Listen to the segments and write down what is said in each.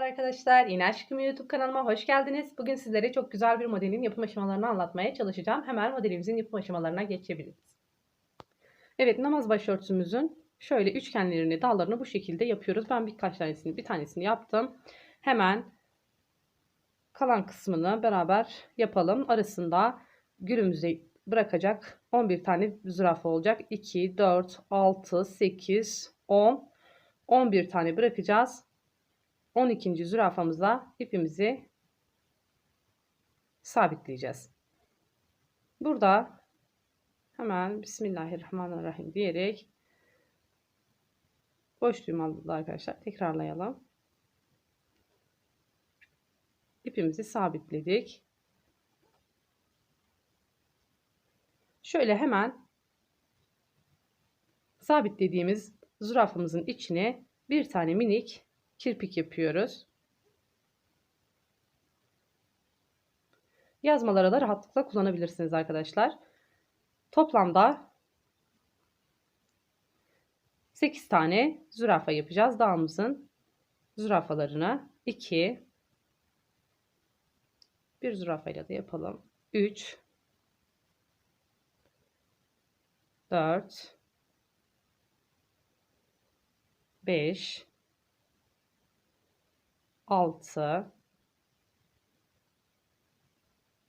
Arkadaşlar, yine Aşkım YouTube kanalıma hoş geldiniz. Bugün sizlere çok güzel bir modelin yapım aşamalarını anlatmaya çalışacağım. Hemen modelimizin yapım aşamalarına geçebiliriz. Evet, namaz başörtümüzün şöyle üçgenlerini, dallarını bu şekilde yapıyoruz. Ben birkaç tanesini, bir tanesini yaptım. Hemen kalan kısmını beraber yapalım. Arasında gülümüze bırakacak 11 tane zürafa olacak. 2, 4, 6, 8, 10, 11 tane bırakacağız. 12. zürafamıza ipimizi sabitleyeceğiz. Burada hemen Bismillahirrahmanirrahim diyerek boş düğüm arkadaşlar. Tekrarlayalım. İpimizi sabitledik. Şöyle hemen sabitlediğimiz zürafamızın içine bir tane minik kirpik yapıyoruz. Yazmalara da rahatlıkla kullanabilirsiniz arkadaşlar. Toplamda 8 tane zürafa yapacağız. Dağımızın zürafalarını 2 bir zürafayla da yapalım. 3 4 5 6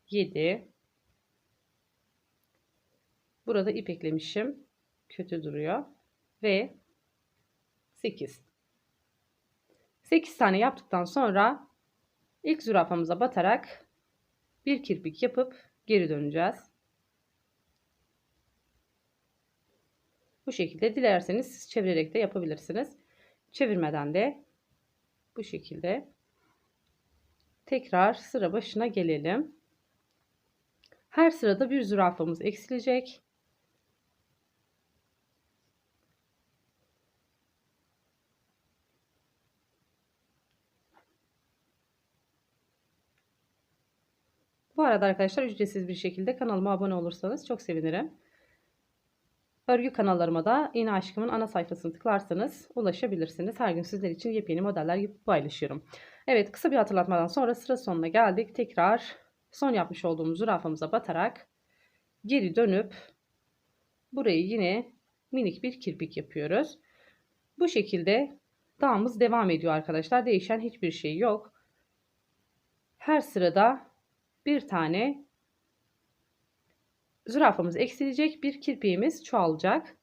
7 Burada ip eklemişim. Kötü duruyor. Ve 8. 8 tane yaptıktan sonra ilk zürafamıza batarak bir kirpik yapıp geri döneceğiz. Bu şekilde dilerseniz siz çevirerek de yapabilirsiniz. Çevirmeden de bu şekilde tekrar sıra başına gelelim. Her sırada bir zürafamız eksilecek. Bu arada arkadaşlar ücretsiz bir şekilde kanalıma abone olursanız çok sevinirim. Örgü kanallarıma da Yine Aşkım'ın ana sayfasını tıklarsanız ulaşabilirsiniz. Her gün sizler için yepyeni modeller yapıp paylaşıyorum. Evet kısa bir hatırlatmadan sonra sıra sonuna geldik. Tekrar son yapmış olduğumuz zürafamıza batarak geri dönüp burayı yine minik bir kirpik yapıyoruz. Bu şekilde dağımız devam ediyor arkadaşlar. Değişen hiçbir şey yok. Her sırada bir tane zürafamız eksilecek. Bir kirpiğimiz çoğalacak.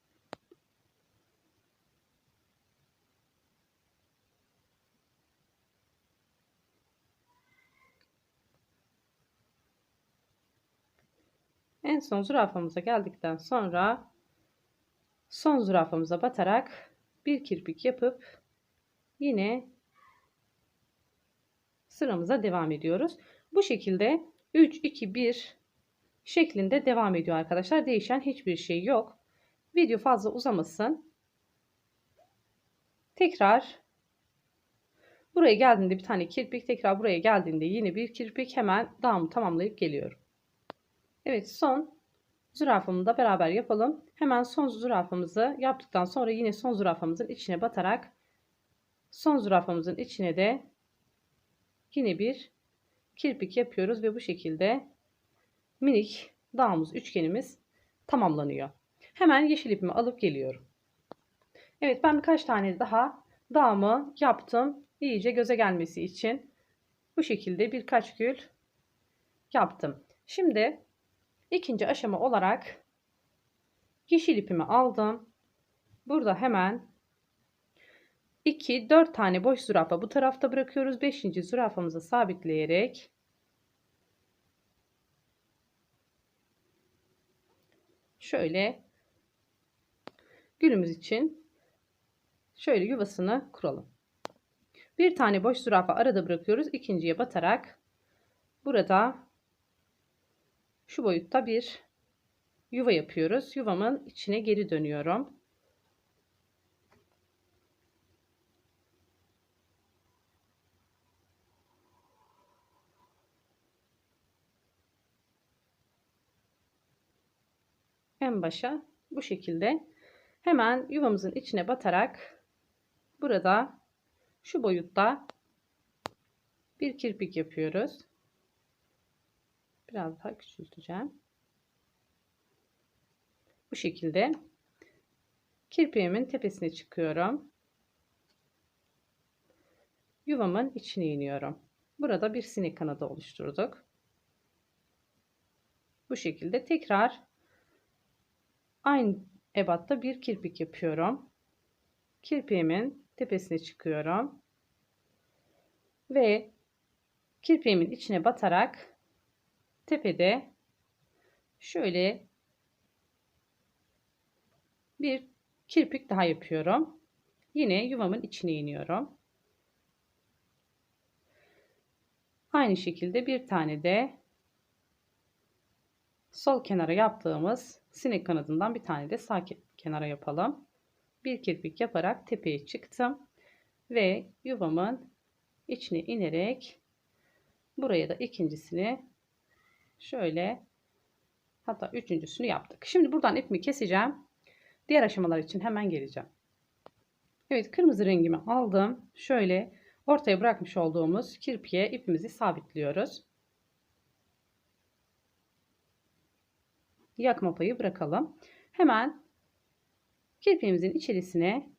En son zürafamıza geldikten sonra son zürafamıza batarak bir kirpik yapıp yine sıramıza devam ediyoruz. Bu şekilde 3 2 1 şeklinde devam ediyor arkadaşlar. Değişen hiçbir şey yok. Video fazla uzamasın. Tekrar buraya geldiğinde bir tane kirpik, tekrar buraya geldiğinde yine bir kirpik hemen dağımı tamamlayıp geliyorum. Evet son zürafamı da beraber yapalım. Hemen son zürafamızı yaptıktan sonra yine son zürafamızın içine batarak son zürafamızın içine de yine bir kirpik yapıyoruz ve bu şekilde minik dağımız üçgenimiz tamamlanıyor. Hemen yeşil ipimi alıp geliyorum. Evet ben birkaç tane daha dağımı yaptım. İyice göze gelmesi için bu şekilde birkaç gül yaptım. Şimdi ikinci aşama olarak yeşil ipimi aldım. Burada hemen 2 4 tane boş zürafa bu tarafta bırakıyoruz. 5. zürafamızı sabitleyerek şöyle gülümüz için şöyle yuvasını kuralım. Bir tane boş zürafa arada bırakıyoruz. ikinciye batarak burada şu boyutta bir yuva yapıyoruz. Yuvamın içine geri dönüyorum. En başa bu şekilde. Hemen yuvamızın içine batarak burada şu boyutta bir kirpik yapıyoruz. Biraz daha küçülteceğim. Bu şekilde kirpiğimin tepesine çıkıyorum. Yuvamın içine iniyorum. Burada bir sinek kanadı oluşturduk. Bu şekilde tekrar aynı ebatta bir kirpik yapıyorum. Kirpiğimin tepesine çıkıyorum. Ve kirpiğimin içine batarak tepede şöyle bir kirpik daha yapıyorum. Yine yuvamın içine iniyorum. Aynı şekilde bir tane de sol kenara yaptığımız sinek kanadından bir tane de sağ kenara yapalım. Bir kirpik yaparak tepeye çıktım ve yuvamın içine inerek buraya da ikincisini şöyle hatta üçüncüsünü yaptık. Şimdi buradan ipimi keseceğim. Diğer aşamalar için hemen geleceğim. Evet kırmızı rengimi aldım. Şöyle ortaya bırakmış olduğumuz kirpiye ipimizi sabitliyoruz. Yakma payı bırakalım. Hemen kirpiğimizin içerisine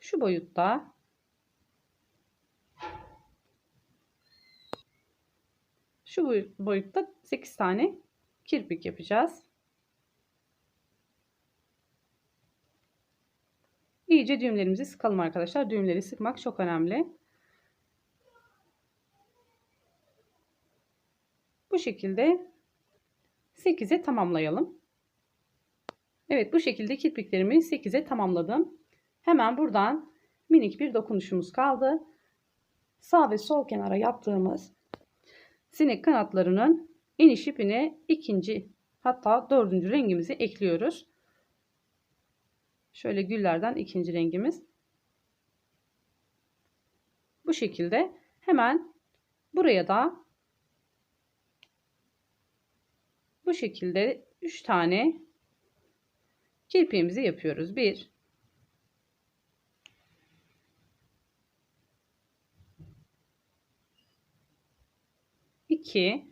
şu boyutta şu boyutta 8 tane kirpik yapacağız. İyice düğümlerimizi sıkalım arkadaşlar. Düğümleri sıkmak çok önemli. Bu şekilde 8'e tamamlayalım. Evet bu şekilde kirpiklerimi 8'e tamamladım. Hemen buradan minik bir dokunuşumuz kaldı. Sağ ve sol kenara yaptığımız sinek kanatlarının iniş ipine ikinci hatta dördüncü rengimizi ekliyoruz. Şöyle güllerden ikinci rengimiz. Bu şekilde hemen buraya da bu şekilde 3 tane kirpiğimizi yapıyoruz. 1 2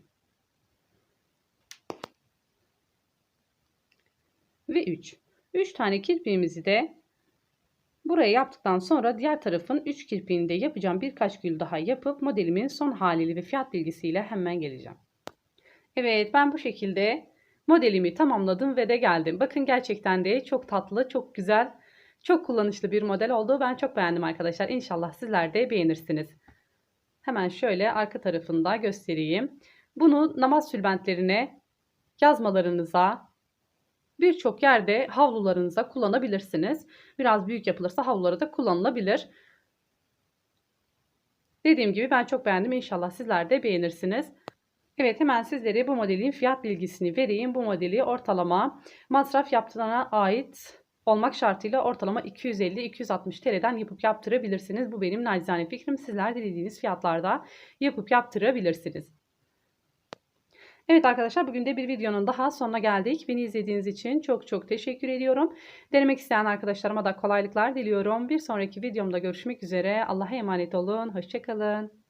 ve 3. 3 tane kirpiğimizi de buraya yaptıktan sonra diğer tarafın 3 kirpiğini de yapacağım. Birkaç gül daha yapıp modelimin son haliyle ve fiyat bilgisiyle hemen geleceğim. Evet ben bu şekilde modelimi tamamladım ve de geldim. Bakın gerçekten de çok tatlı, çok güzel, çok kullanışlı bir model oldu. Ben çok beğendim arkadaşlar. İnşallah sizler de beğenirsiniz. Hemen şöyle arka tarafında göstereyim. Bunu namaz sülbentlerine, yazmalarınıza, birçok yerde havlularınıza kullanabilirsiniz. Biraz büyük yapılırsa havlulara da kullanılabilir. Dediğim gibi ben çok beğendim. İnşallah sizler de beğenirsiniz. Evet hemen sizlere bu modelin fiyat bilgisini vereyim. Bu modeli ortalama masraf yaptığına ait olmak şartıyla ortalama 250-260 TL'den yapıp yaptırabilirsiniz. Bu benim nacizane fikrim. Sizler dilediğiniz fiyatlarda yapıp yaptırabilirsiniz. Evet arkadaşlar bugün de bir videonun daha sonuna geldik. Beni izlediğiniz için çok çok teşekkür ediyorum. Denemek isteyen arkadaşlarıma da kolaylıklar diliyorum. Bir sonraki videomda görüşmek üzere. Allah'a emanet olun. Hoşçakalın.